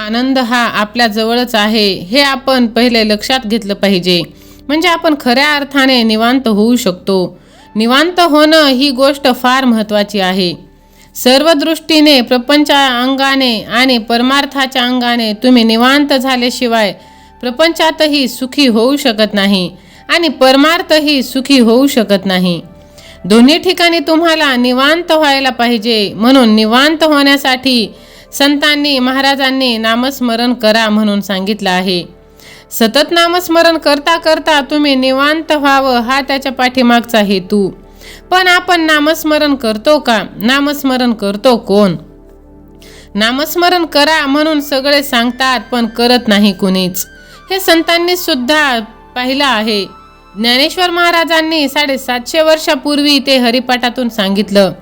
आनंद हा आपल्या जवळच आहे हे आपण पहिले लक्षात घेतलं पाहिजे. म्हणजे आपण खऱ्या अर्थाने निवांत होऊ शकतो. निवांत होणं ही गोष्ट फार महत्त्वाची आहे. सर्व दृष्टीने प्रपंचा अंगाने आणि परमार्थाच्या अंगाने तुम्ही निवांत झाल्याशिवाय प्रपंचातही सुखी होऊ शकत नाही आणि परमार्थही सुखी होऊ शकत नाही. दोन्ही ठिकाणी तुम्हाला निवांत व्हायला पाहिजे म्हणून निवांत होण्यासाठी संतांनी महाराजांनी नामस्मरण करा म्हणून सांगितलं आहे. सतत नामस्मरण करता करता तुम्ही निवांत व्हावं हा त्याच्या पाठीमागचा हेतू. पण आपण नामस्मरण करतो का? नामस्मरण करतो कोण? नामस्मरण करा म्हणून सगळे सांगतात पण करत नाही कुणीच. हे संतांनी सुद्धा पाहिलं आहे. ज्ञानेश्वर महाराजांनी साडेसातशे वर्षापूर्वी ते हरिपाठातून सांगितलं.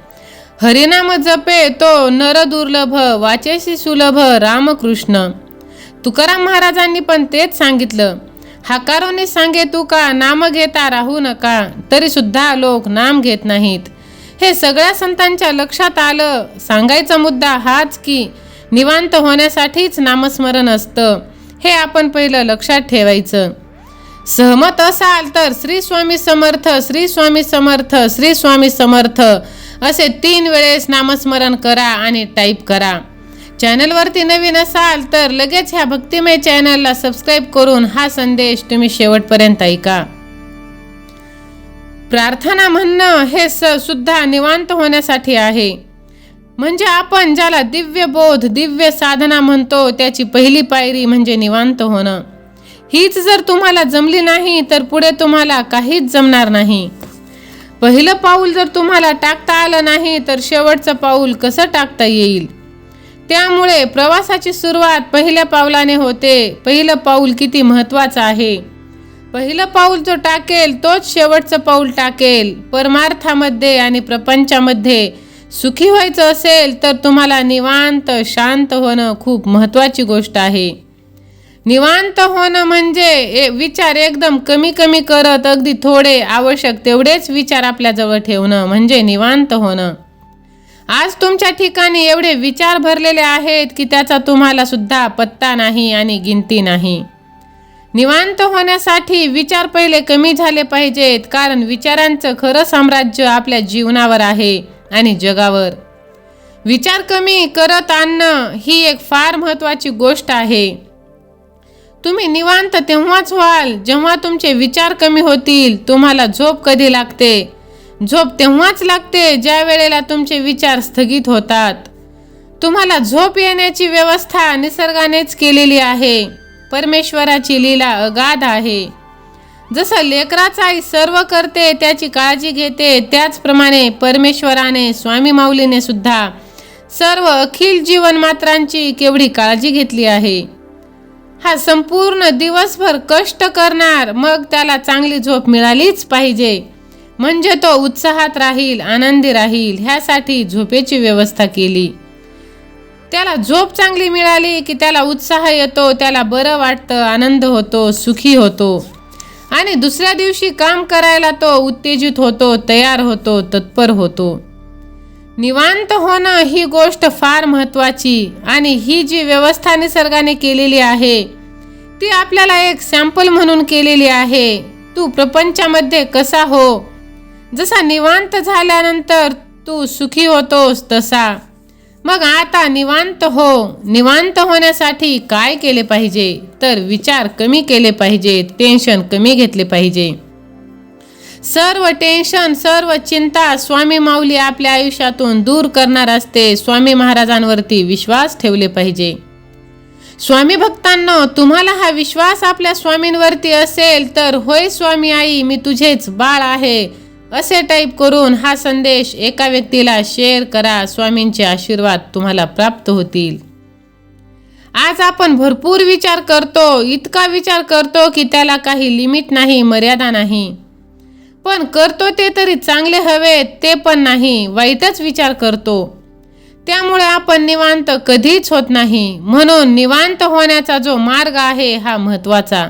हरिनाम जपे तो नर दुर्लभ वाचेशी सुलभ रामकृष्ण. तुकाराम महाराजांनी पण तेच सांगितलं. हाकारोने सांगे तू का नाम घेता राहू नका तरी सुद्धा लोक नाम घेत नाहीत. हे सगळ्या संतांच्या लक्षात आलं. सांगायचा मुद्दा हाच की निवांत होण्यासाठीच नामस्मरण असतं. हे आपण पहिलं लक्षात ठेवायचं. सहमत असाल तर श्री स्वामी समर्थ श्री स्वामी समर्थ श्री स्वामी समर्थ असे तीन वेळेस नामस्मरण करा आणि टाईप करा. चॅनलवरती नवीन असाल तर लगेच ह्या भक्तिमय चॅनलला सबस्क्राईब करून हा संदेश तुम्ही शेवटपर्यंत ऐका. प्रार्थना म्हणणं हे स सुद्धा निवांत होण्यासाठी आहे. म्हणजे आपण ज्याला दिव्य बोध दिव्य साधना म्हणतो त्याची पहिली पायरी म्हणजे निवांत होणं. हीच जर तुम्हाला जमली नाही तर पुढे तुम्हाला काहीच जमणार नाही. पहिलं पाऊल जर तुम्हाला टाकता आलं नाही तर शेवटचं पाऊल कसं टाकता येईल? त्यामुळे प्रवासाची सुरुवात पहिल्या पावलाने होते. पहिलं पाऊल किती महत्त्वाचं आहे? पहिलं पाऊल जो टाकेल तोच शेवटचं पाऊल टाकेल. परमार्थामध्ये आणि प्रपंचामध्ये सुखी व्हायचं असेल तर तुम्हाला निवांत शांत होणं खूप महत्त्वाची गोष्ट आहे. निवांत होणं म्हणजे ए- विचार एकदम कमी कमी करत अगदी थोडे आवश्यक तेवढेच विचार आपल्याजवळ ठेवणं म्हणजे निवांत होणं. आज तुमच्या ठिकाणी एवढे विचार भरलेले आहेत की त्याचा तुम्हाला सुद्धा पत्ता नाही आणि गिनती नाही. निवांत होण्यासाठी विचार पहिले कमी झाले पाहिजेत कारण विचारांचं खरं साम्राज्य आपल्या जीवनावर आहे आणि जगावर. विचार कमी करत आणणं ही एक फार महत्त्वाची गोष्ट आहे. तुम्ही निवांत तेव्हाच व्हाल जेव्हा तुमचे विचार कमी होतील तुम्हाला झोप कधी लागते? झोप तेव्हाच लागते ज्या वेळेला तुमचे विचार स्थगित होतात. तुम्हाला झोप येण्याची व्यवस्था निसर्गानेच केलेली आहे. परमेश्वराची लीला अगाध आहे. जसं लेकराचा आई सर्व करते त्याची काळजी घेते त्याचप्रमाणे परमेश्वराने स्वामी माऊलीने सुद्धा सर्व अखिल जीवनमात्रांची केवढी काळजी घेतली आहे. हा संपूर्ण दिवसभर कष्ट करणार. मग त्याला चांगली झोप मिळालीच पाहिजे. म्हणजे तो उत्साहात राहील आनंदी राहील ह्यासाठी झोपेची व्यवस्था केली. त्याला झोप चांगली मिळाली की त्याला उत्साह येतो त्याला बरं वाटतं आनंद होतो सुखी होतो. आणि दुसऱ्या दिवशी काम करायला तो उत्तेजित होतो तयार होतो तत्पर होतो. निवांत होणं ही गोष्ट फार महत्त्वाची आणि ही जी व्यवस्था निसर्गाने केलेली आहे ती आपल्याला एक सॅम्पल म्हणून केलेली आहे. तू प्रपंचामध्ये कसा हो? जसा निवांत झाल्यानंतर तू सुखी होतोस तसा. मग आता निवांत हो. निवांत होण्यासाठी काय केले पाहिजे? तर विचार कमी केले पाहिजे टेन्शन कमी घेतले पाहिजे. सर्व टेन्शन सर्व चिंता स्वामी माऊली आपल्या आयुष्यातून दूर करणार असते. स्वामी महाराजांवरती विश्वास ठेवले पाहिजे. स्वामी भक्तांनो तुम्हाला हा विश्वास आपल्या स्वामींवरती असेल तर होय स्वामी आई मी तुझेच बाळ आहे. असे टाईप करून हा संदेश एका व्यक्तीला शेअर करा स्वामींचे आशीर्वाद तुम्हाला प्राप्त होतील. आज आपण भरपूर विचार करतो इतका विचार करतो की त्याला काही लिमिट नाही मर्यादा नाही. पण करतो ते तरी चांगले हवेत ते पण नाही वाईटच विचार करतो. त्यामुळे आपण निवांत कधीच होत नाही. म्हणून निवांत होण्याचा जो मार्ग आहे हा महत्त्वाचा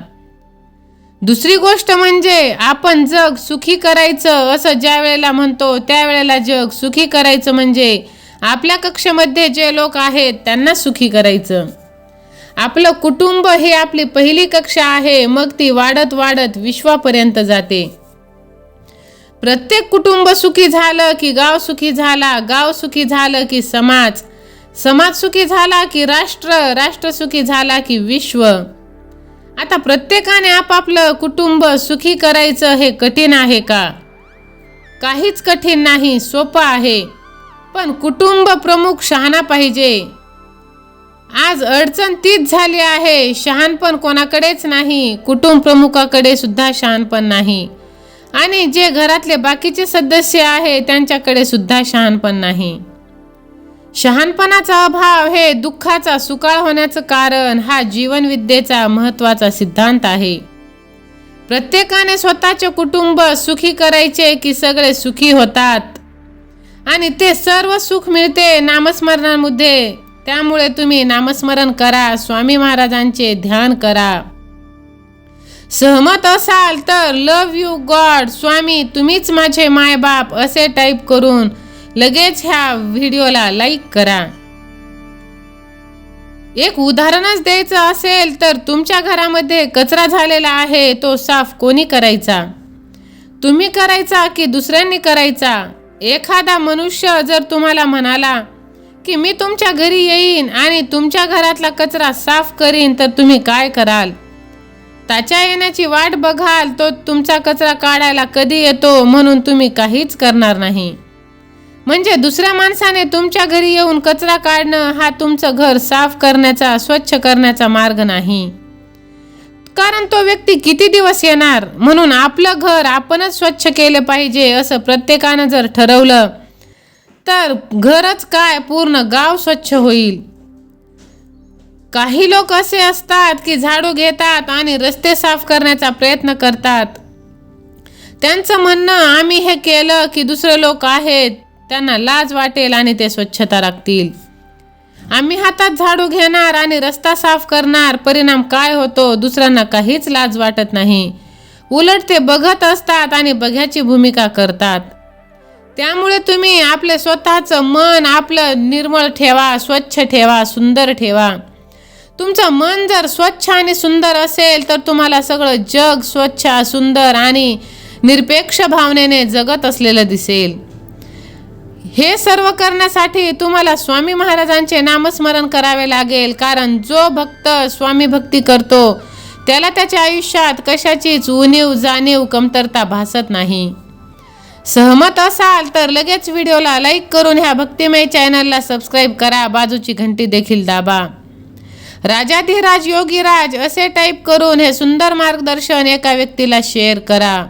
दुसरी गोष्ट म्हणजे आपण जग सुखी करायचं असं ज्या वेळेला म्हणतो त्यावेळेला जग सुखी करायचं म्हणजे आपल्या कक्षेमध्ये जे लोक आहेत त्यांना सुखी करायचं. आपलं कुटुंब ही आपली पहिली कक्षा आहे मग ती वाढत वाढत विश्वापर्यंत जाते. प्रत्येक कुटुंब सुखी झालं की गाव सुखी झाला गाव सुखी झालं की समाज. समाज सुखी झाला की राष्ट्र राष्ट्र सुखी झाला की विश्व. आता प्रत्येकाने आपापलं कुटुंब सुखी करायचं हे कठीण आहे का? काहीच कठीण नाही सोपं आहे. पण कुटुंब प्रमुख शहाणा पाहिजे. आज अडचण तीच झाली आहे शहाणपण कोणाकडेच नाही कुटुंब प्रमुखाकडे सुद्धा शहाणपण नाही. आणि जे घरातले बाकीचे सदस्य आहे त्यांच्याकडे सुद्धा शहाणपण नाही. शहाणपणाचा अभाव हे दुःखाचा सुकाळ होण्याचं कारण हा जीवनविद्येचा महत्त्वाचा सिद्धांत आहे. प्रत्येकाने स्वतःचे कुटुंब सुखी करायचे की सगळे सुखी होतात. आणि ते सर्व सुख मिळते नामस्मरणामध्ये. त्यामुळे तुम्ही नामस्मरण करा स्वामी महाराजांचे ध्यान करा. सहमत असाल तर लव यू गॉड स्वामी तुम्हीच माझे मायबाप असे टाईप करून लगेच ह्या व्हिडिओला लाईक करा. एक उदाहरणच द्यायचं असेल तर तुमच्या घरामध्ये कचरा झालेला आहे तो साफ कोणी करायचा? तुम्ही करायचा की दुसऱ्यांनी करायचा? एखादा मनुष्य जर तुम्हाला म्हणाला की मी तुमच्या घरी येईन आणि तुमच्या घरातला कचरा साफ करीन तर तुम्ही काय कराल? त्याच्या येण्याची वाट बघाल तो तुमचा कचरा काढायला कधी येतो म्हणून तुम्ही काहीच करणार नाही. म्हणजे दुसऱ्या माणसाने तुमच्या घरी येऊन कचरा काढणं हा तुमचं घर साफ करण्याचा स्वच्छ करण्याचा मार्ग नाही. कारण तो व्यक्ती किती दिवस येणार? म्हणून आपलं घर आपणच स्वच्छ केलं पाहिजे असं प्रत्येकानं जर ठरवलं तर घरच काय? पूर्ण गाव स्वच्छ होईल. काही लोक असे असतात की झाडू घेतात आणि रस्ते साफ करण्याचा प्रयत्न करतात. त्यांचं म्हणणं आम्ही हे केलं की दुसरे लोक आहेत त्यांना लाज वाटेल आणि ते स्वच्छता राखतील. आम्ही हातात झाडू घेणार आणि रस्ता साफ करणार परिणाम काय होतो दुसऱ्यांना काहीच लाज वाटत नाही. उलट ते बघत असतात आणि बघ्याची भूमिका करतात. त्यामुळे तुम्ही आपले स्वतःचं मन आपलं निर्मळ ठेवा स्वच्छ ठेवा सुंदर ठेवा. तुमचं मन जर स्वच्छ आणि सुंदर असेल तर तुम्हाला सगळं जग स्वच्छ सुंदर आणि निरपेक्ष भावनेने जगत असलेलं दिसेल. हे सर्व करण्यासाठी तुम्हाला स्वामी महाराजांचे नामस्मरण करावे लागेल कारण जो भक्त स्वामी भक्ती करतो त्याला त्याच्या आयुष्यात कशाचीच उणीव जाणीव कमतरता भासत नाही. सहमत असाल तर लगेच व्हिडिओला लाईक करून ह्या भक्तिमय चॅनलला सबस्क्राईब करा. बाजूची घंटी देखील दाबा. राजाधिराज योगीराज असे टाईप करून हे सुंदर मार्गदर्शन एका व्यक्तीला शेअर करा.